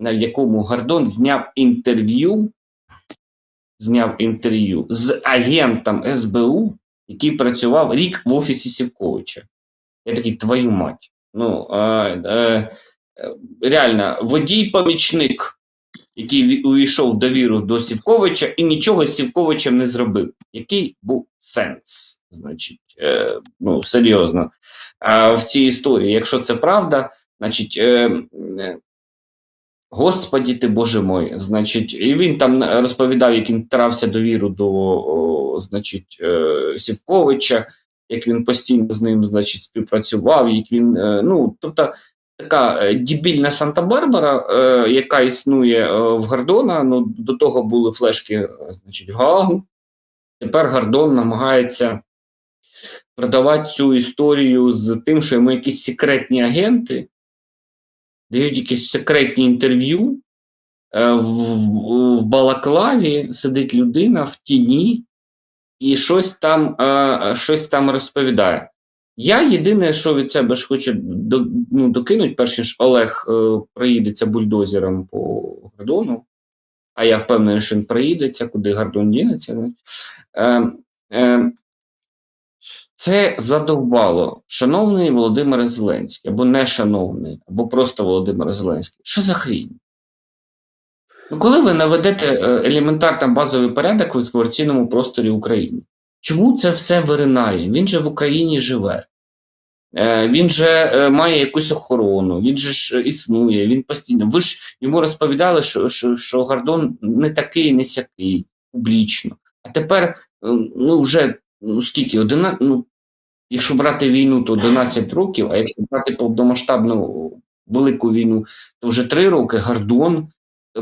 на якому Гордон зняв інтерв'ю, зняв інтерв'ю з агентом СБУ, який працював рік в офісі Сівковича. Я такий, твою мать. Ну, е, е, реально, водій-помічник, який увійшов довіру до Сівковича і нічого з Сівковичем не зробив. Який був сенс? Значить, е, ну, серйозно. А в цій історії, якщо це правда, значить. Е, е, Господі ти Боже мой, значить, і він там розповідав, як він трався довіру до, о, значить, е, Сівковича, як він постійно з ним, значить, співпрацював, як він, е, ну, тобто, така е, дебільна Санта-Барбара, е, яка існує е, в Гордона, ну, до того були флешки, е, значить, в Гаагу. Тепер Гордон намагається продавати цю історію з тим, що йому якісь секретні агенти дають якісь секретні інтерв'ю. е, В, Балаклаві сидить людина в тіні і щось там, е, щось там розповідає. Я єдине, що від себе ж хочу до, ну, докинуть, перш ніж Олег е, проїдеться бульдозером по Гордону, а я впевнений, що він проїдеться, куди Гордон дінеться. Це задовбало, шановний Володимир Зеленський, або не шановний, або просто Володимир Зеленський. Що за хрінь? Ну, коли ви наведете е, елементарно базовий порядок в інформаційному просторі України, чому це все виринає? Він же в Україні живе, Е, він же е, має якусь охорону, він же ж існує, він постійно. Ви ж йому розповідали, що, що, що Гордон не такий, не сякий, публічно. А тепер, е, ну вже ну скільки, 11, ну, якщо брати війну, то 11 років, а якщо брати повномасштабну велику війну, то вже 3 роки Гордон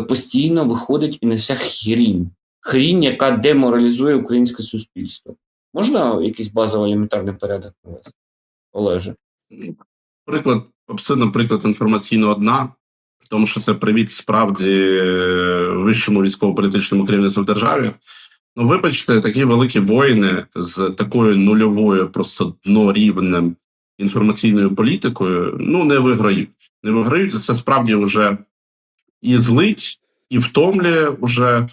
постійно виходить і несе хрінь. Хрінь, яка деморалізує українське суспільство. Можна якийсь базовий елементарний порядок навести? Олеже? Приклад, абсолютно приклад інформаційного дна, тому що це привіт справді е, вищому військово-політичному керівництву в державі. Ну, вибачте, такі великі воїни з такою нульовою, просто днорівнем інформаційною політикою, ну не виграють. Не виграють, це справді вже і злить, і втомлює вже.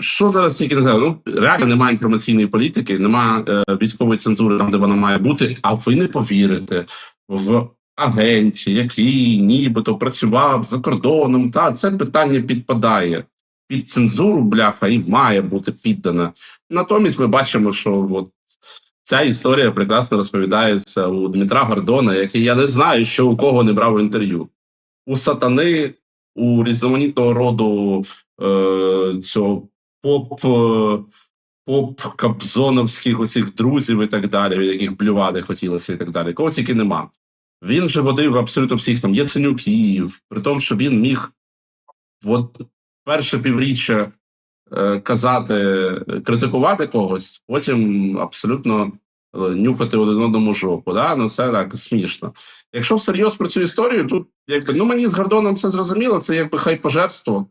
Що зараз тільки не знаю? Ну реально немає інформаційної політики, немає е, військової цензури там, де вона має бути. А ви не повірите в агенті, який нібито працював за кордоном. Та це питання підпадає під цензуру, бляха, і має бути піддана. Натомість ми бачимо, що от ця історія прекрасно розповідається у Дмитра Гордона, який я не знаю, що у кого не брав інтерв'ю. У сатани, у різноманітного роду е, цього поп. е, Поп капзоновських усіх друзів і так далі, від яких блювати хотілося і так далі. Кого тільки нема. Він же водив абсолютно всіх там Яценюків, при тому, що він міг от перше півріччя е, казати, критикувати когось, потім абсолютно е, нюхати один одному жопу. Да? Ну це так смішно. Якщо всерйоз про цю історію, тут якби ну мені з Гордоном все зрозуміло, це якби хайпожерство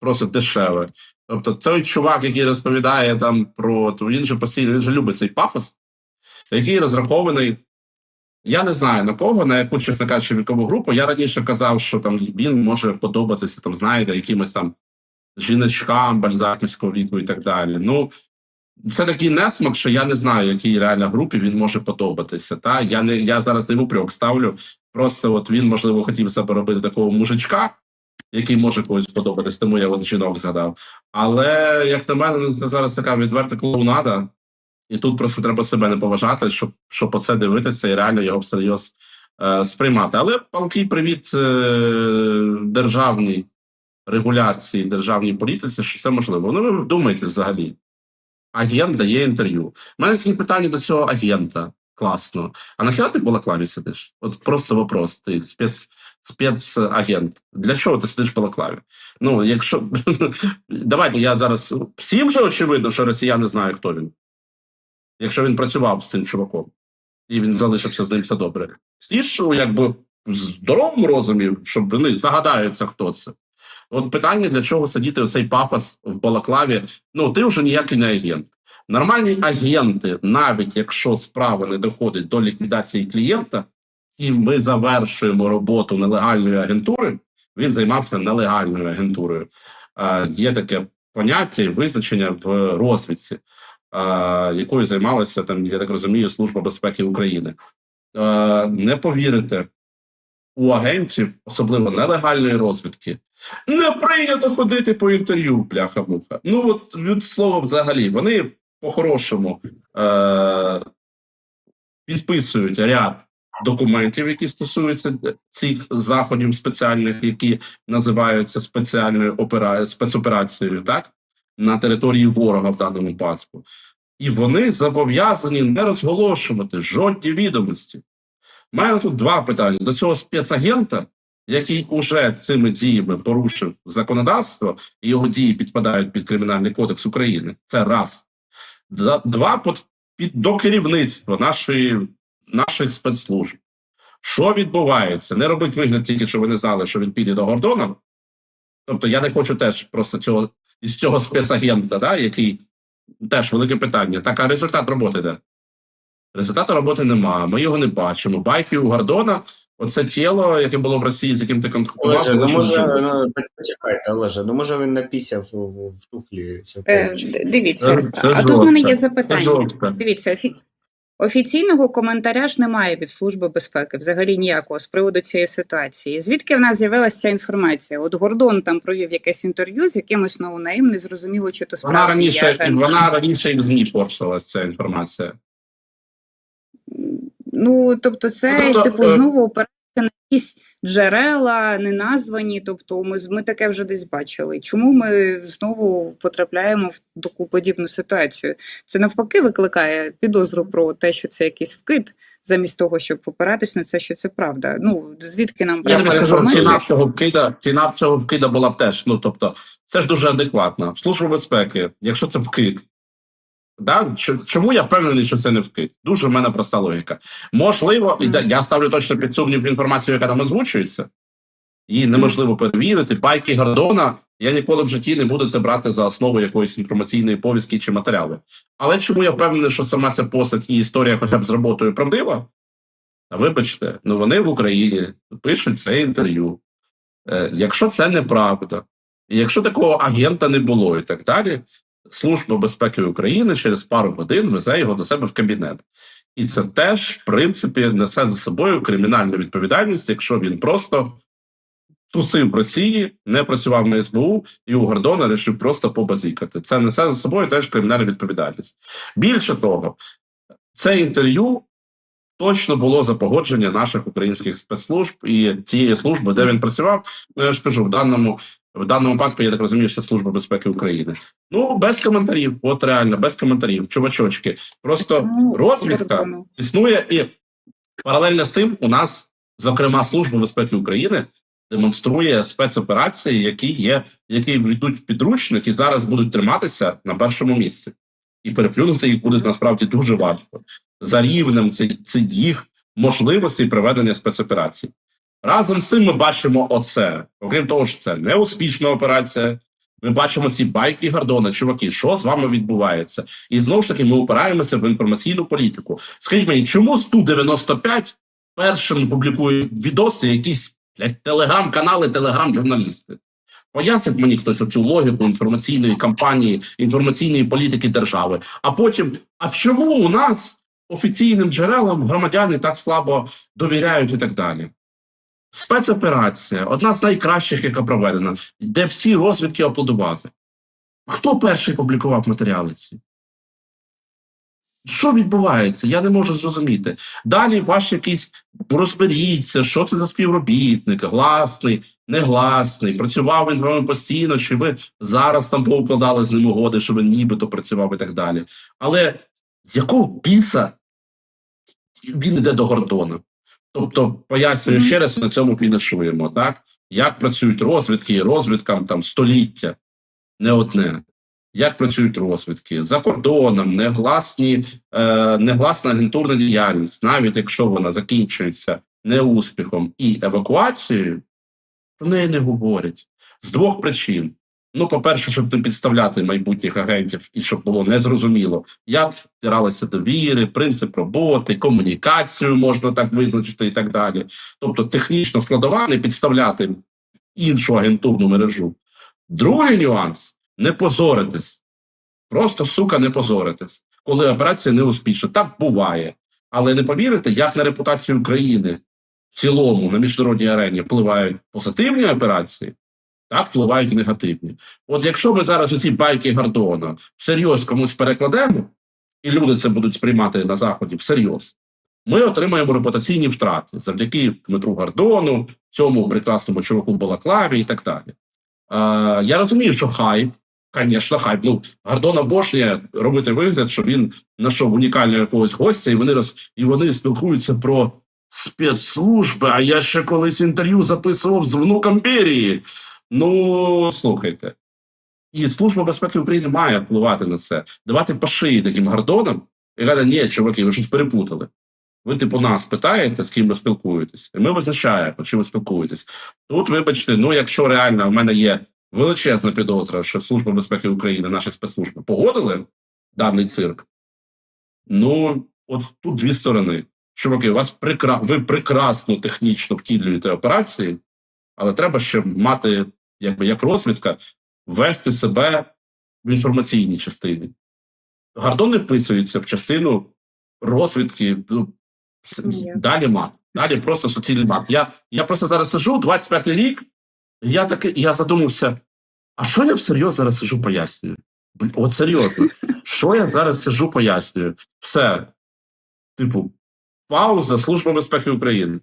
просто дешеве. Тобто той чувак, який розповідає там про то він же постійно він же любить цей пафос, який розрахований. Я не знаю на кого, на яку чесно кажучи, вікову групу. Я раніше казав, що там він може подобатися, там, знаєте, якимось там жіночкам бальзаківського віку і так далі. Ну, це такий несмак, що я не знаю, якій реально групі він може подобатися. Та я не я зараз не в упрек ставлю. Просто от він, можливо, хотів себе робити такого мужичка, який може когось подобатись, тому я от жінок згадав. Але як на мене, це зараз така відверта клоунада, і тут просто треба себе не поважати, щоб щоб по це дивитися і реально його всерйоз е, сприймати. Але палкий привіт е, державній регуляції, в державній політиці, що це можливо. Ну, ви вдумайтесь взагалі. Агент дає інтерв'ю. У мене такі питання до цього агента. Класно. А нахіра ти в балаклаві сидиш? От просто вопрос. Ти спец, спецагент. Для чого ти сидиш в балаклаві? Ну, якщо давайте я зараз всім же очевидно, що росіяни знають, хто він. Якщо він працював з цим чуваком, і він залишився з ним все добре. Всі ж якби в здоровому розумі, щоб вони загадаються, хто це. От питання, для чого сидіти оцей папас в балаклаві. Ну, ти вже ніякий не агент. Нормальні агенти, навіть якщо справа не доходить до ліквідації клієнта, і ми завершуємо роботу нелегальної агентури, він займався нелегальною агентурою. Е, Є таке поняття і визначення в розвідці, е, якою займалася там, я так розумію, Служба безпеки України. Е, Не повірите, у агентів, особливо нелегальної розвідки, не прийнято ходити по інтерв'ю, бляха-муха. Ну от від слова взагалі, вони по-хорошому е- підписують ряд документів, які стосуються цих заходів спеціальних, які називаються спеціальною опера... спецоперацією, так на території ворога в даному випадку, і вони зобов'язані не розголошувати жодні відомості. Маю тут два питання до цього спецагента, який уже цими діями порушив законодавство, і його дії підпадають під кримінальний кодекс України. Це раз. Два- під до керівництва нашої, наших спецслужб. Що відбувається? Не робить вигляд тільки, що ви не знали, що він піде до Гордона. Тобто я не хочу теж просто цього із цього спецагента, да, який теж велике питання. Так, а результат роботи де? Результату роботи немає. Ми його не бачимо. Байки у Гордона, оце тіло, яке було в Росії, з яким ти контактував. Олеже, ну може, ну, почекайте, Олеже, ну може він напісяв в, в, туфлі Е, дивіться, Це- це а тут в мене є запитання. Дивіться, офі... офіційного коментаря ж немає від Служби безпеки, взагалі ніякого з приводу цієї ситуації. Звідки в нас з'явилася ця інформація? От Гордон там провів якесь інтерв'ю з якимось ноунейм, незрозуміло, чи то Вона раніше, агент. вона раніше і в ЗМІ порсилась, ця інформація. Ну, тобто, це Ну, тобто, типу е, знову опирається на якісь джерела, неназвані. Тобто, ми, з- ми таке вже десь бачили. Чому ми знову потрапляємо в таку подібну ситуацію? Це навпаки викликає підозру про те, що це якийсь вкид, замість того, щоб опиратись на це, що це правда. Ну звідки нам Я скажу, інформацію? ціна цього вкида, ціна цього вкида була б теж. Ну тобто, це ж дуже адекватно. Служба безпеки, якщо це вкид. Да? Чому я впевнений, що це не вкид? Дуже в мене проста логіка. Можливо, і да- я ставлю точно під сумнів інформацію, яка там озвучується. Її неможливо перевірити. Байки Гордона. Я ніколи в житті не буду це брати за основу якоїсь інформаційної повістки чи матеріали. Але чому я впевнений, що сама ця постать і історія, хоча б з роботою правдива? А вибачте, ну вони в Україні пишуть це інтерв'ю. Е, якщо це неправда, і якщо такого агента не було і так далі, Служба безпеки України через пару годин везе його до себе в кабінет. І це теж, в принципі, несе за собою кримінальну відповідальність, якщо він просто тусив в Росії, не працював на СБУ, і у Гордона вирішив просто побазікати. Це несе за собою теж кримінальну відповідальність. Більше того, це інтерв'ю точно було за погодження наших українських спецслужб і тієї служби, де він працював. Ну я ж кажу, в даному в даному випадку, я так розумію, що служба безпеки України. Ну без коментарів, от реально, без коментарів, чувачочки. Просто розвідка існує і паралельно з тим, у нас, зокрема, служба безпеки України демонструє спецоперації, які є, які йдуть в підручник і зараз будуть триматися на першому місці. І переплюнути їх буде насправді дуже важко за рівнем ці їх можливостей проведення спецоперацій. Разом з цим ми бачимо оце. Окрім того, що це неуспішна операція. Ми бачимо ці байки Гордона, чуваки, що з вами відбувається? І знову ж таки ми опираємося в інформаційну політику. Скажіть мені, чому з 95 першим публікують відоси якісь телеграм-канали, телеграм-журналісти? Пояснить мені хтось оцю логіку інформаційної кампанії, інформаційної політики держави. А потім, а чому у нас офіційним джерелам громадяни так слабо довіряють і так далі? Спецоперація, одна з найкращих, яка проведена, де всі розвідки аплодувати. Хто перший публікував матеріали ці? Що відбувається? Я не можу зрозуміти. Далі ваш якийсь розберіться, що це за співробітник, гласний, негласний, працював він з вами постійно, чи ви зараз там поукладали з ним угоди, що він нібито працював і так далі. Але з якого біса він йде до Гордона? Тобто, пояснюю ще раз на цьому фінішуємо, так? Як працюють розвідки, розвідкам там століття, не одне. Як працюють розвідки за кордоном, негласні, е, негласна агентурна діяльність, навіть якщо вона закінчується неуспіхом і евакуацією, про неї не говорять з двох причин. Ну, по-перше, щоб не підставляти майбутніх агентів і щоб було незрозуміло, як втиралися довіри, принцип роботи, комунікацію можна так визначити і так далі. Тобто, технічно складова не підставляти іншу агентурну мережу. Другий нюанс не позоритись. Просто сука, не позоритись, коли операція не успішна. Так буває. Але не повірите, як на репутацію України в цілому на міжнародній арені впливають позитивні операції, так впливають негативні. От якщо ми зараз оці байки Гордона всерйоз комусь перекладемо, і люди це будуть сприймати на заході всерйоз, ми отримаємо репутаційні втрати завдяки Дмитру Гордону, цьому прекрасному чуваку Балаклаві і так далі. Е, я розумію, що хайп, звісно, хайп. Ну, Гордон обожнює робити вигляд, що він знайшов унікального якогось гостя, і вони роз і вони спілкуються про спецслужби. А я ще колись інтерв'ю записував з внуком Берії. Ну, слухайте. І Служба безпеки України має впливати на це, давати по шиї таким гордонам і каже, ні, чуваки, ви щось перепутали. Ви, типу, нас питаєте, з ким ви спілкуєтесь, і ми визначаємо, чим ви спілкуєтесь. Тут, вибачте, ну якщо реально в мене є величезна підозра, що Служба безпеки України, наші спецслужби погодили даний цирк. Ну, от тут дві сторони. Чуваки, вас прекра... ви прекрасно технічно втілюєте операції, але треба ще мати, якби як розвідка, вести себе в інформаційній частині. Гордон не вписується в частину розвідки. Ну, далі мат. Далі просто суцільний мат. Я, я просто зараз сижу, 25 й рік, я таки, я задумався, а що я всерйоз зараз сижу пояснюю? От серйозно, що я зараз сижу пояснюю? Все. Типу, пауза Служба безпеки України.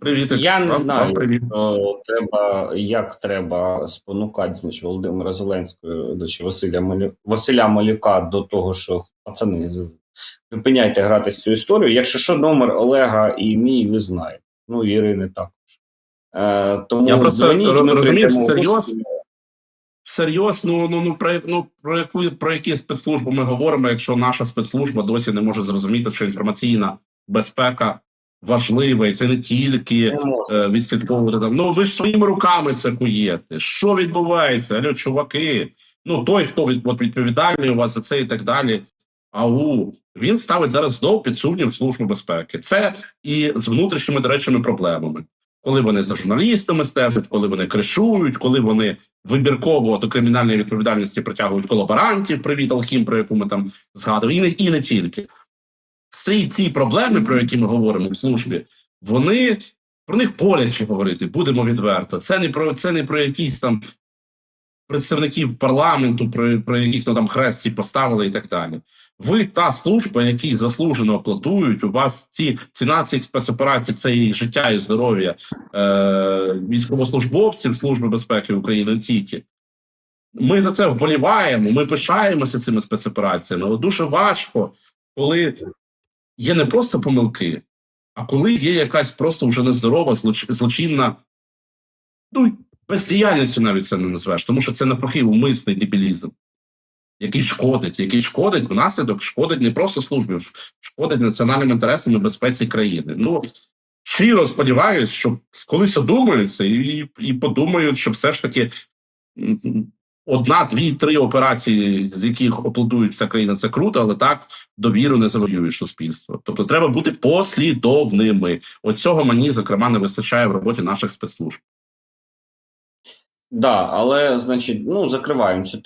Привіт. Я не Вам- знаю, вам привіт. що треба, як треба спонукати значить, Володимира Зеленського, значить, Василя, Малю... Василя Малюка до того, що пацани, припиняйте грати з цю історію. Якщо що, номер Олега і мій, ви знаєте. Ну, Ірини також. Е, тому Я просто розумію, серйоз? Всерйоз, ну, ну, ну, про, ну про, яку, про які спецслужби ми говоримо, якщо наша спецслужба досі не може зрозуміти, що інформаційна безпека важлива, і це не тільки е, відслідковувати там. Ну ви ж своїми руками це куєте. Що відбувається? Алло, чуваки? Ну той, хто від, от, відповідальний у вас за це і так далі. Ау, він ставить зараз знов під сумнів службу безпеки. Це і з внутрішніми до речами проблемами. Коли вони за журналістами стежать, коли вони кришують, коли вони вибірково до кримінальної відповідальності притягують колаборантів, привіт Алхім, про яку ми там згадували, і не, і не тільки. Всі ці проблеми, про які ми говоримо в службі, вони про них боляче говорити, будемо відверто. Це не про це не про якісь там представників парламенту, про, про яких ну, там хресті поставили і так далі. Ви та служба, які заслужено оплатують. У вас ці ціна цих спецоперацій, це і життя і здоров'я е, військовослужбовців Служби безпеки України тільки. Ми за це вболіваємо, ми пишаємося цими спецопераціями, але дуже важко, коли є не просто помилки, а коли є якась просто вже нездорова, злоч- злочинна, ну, бездіяльністю навіть це не назвеш, тому що це навпаки умисний дебілізм, який шкодить, який шкодить внаслідок, шкодить не просто службі, шкодить національним інтересам і безпеці країни. Ну, щиро сподіваюся, що колись одумаються і, і подумають, що все ж таки одна, дві, три операції, з яких оплодується країна, це круто, але так довіру не завоюєш суспільство. Тобто треба бути послідовними. От цього мені зокрема не вистачає в роботі наших спецслужб. Да, але, значить, ну, закриваємо цю тему.